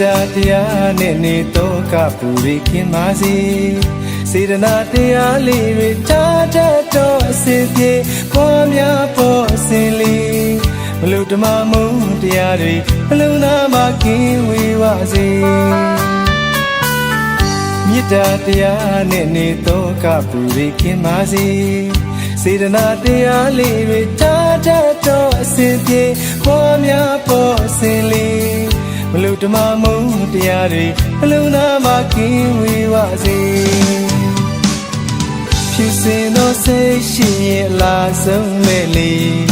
တာတရားနဲ့နေတော့ကပူရိခင်ပါစေစေတနာတရားလေးတွေထားတတ်တော့အစစ်ပြေပွားများပေါ်အစင်လေးမလို့ဓမ္မမုံတရားတွေအလုံးသားမှာကင်းဝေပါစေမေတ္တာတရားနဲ့နေတော့ကပူရိခင်ပါစေစေတနာတရားလေးတွေထားတတ်တော့အစစ်ပြေပွားများပေါ်အစင်လေးမလို့ ဓမ္မမုံတရားတွေအလုံးသားမှာကင်းဝေပါစေဖြစ်စဉ်သောစိတ်ရှိရင်လာဆုံးမဲ့လေး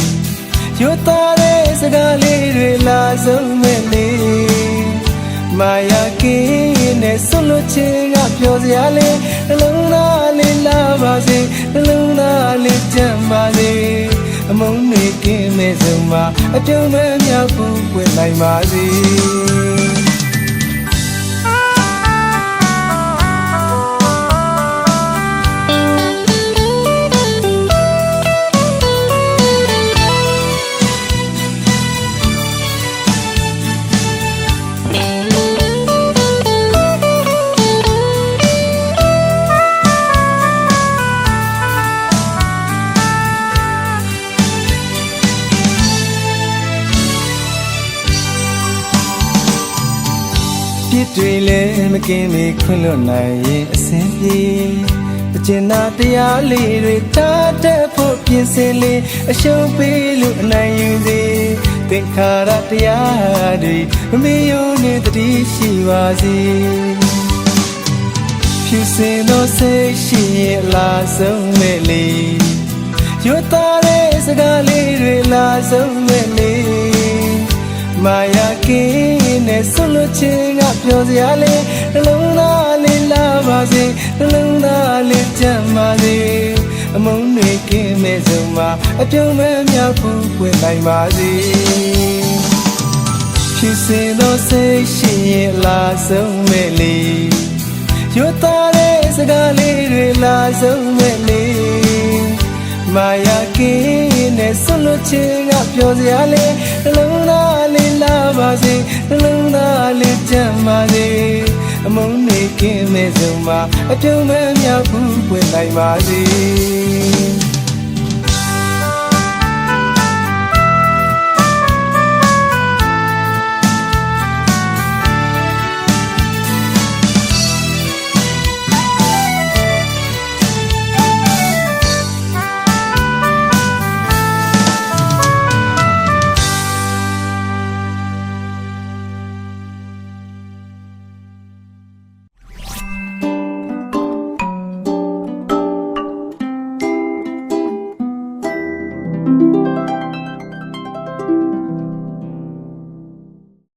ရွတ်သားတဲ့စကားလေးတွေလာဆုံးမဲ့လေးမာယာကင်းနဲ့ဆွလို့ချင်းကပြောစရာလေးနှလုံးသားလေးလာပါစေနှလုံးသားလေးကြမ်းပါစေအမုန်းတွေကင်းမဲ့ဆုံးမှာအတုံးမဲ့မြောက်ဘူးပွင့်နိုင်ပါစေ တွေလည်းမကင်းမီခွင့်လွတ်နိုင်ရင်အစဉ်ပြေအကျဉ်းသာတရားလေးတွေတားတက်ဖို့ပြင်ဆင်လေးအရှုံးပေးလို့အနိုင်ယူစေသင်္ခါရတရားတွေမမေယုံနဲ့တတိရှိပါစေဖြူစင်သောစိတ်ရှိရင်လာဆုံးမဲ့လေးရွတ်သားတဲ့စကားလေးတွေလာဆုံးမဲ့လေးမာယာကင်းနဲ့ဆွလို့ချင်းက ပြောစရာလေးနှလုံးသားလေးလာပါစေနှလုံးသားလေးကြမ်းပါစေအမုန်းတွေကင်းမဲ့ဆုံးမှာအပြုံးမဲ့မြောက်ဘူးပွင့်နိုင်ပါစေဖြစ်စဉ်သောစိတ်ရှိရင်လာဆုံးမဲ့လေးရွတ်သားတဲ့စကားလေးတွေလာဆုံးမဲ့လေးမာယာကင်းနဲ့ဆွလို့ချင်းကပြောစရာလေးနှလုံးသားလေးလာပါ စေနှလုံးသားလေးကြမ်းပါစေအမုန်းနေကင်းမဲ့ဆုံးမှာအပြုံးမဲ့မြောက်ဘူးပွင့်နိုင်ပါစေ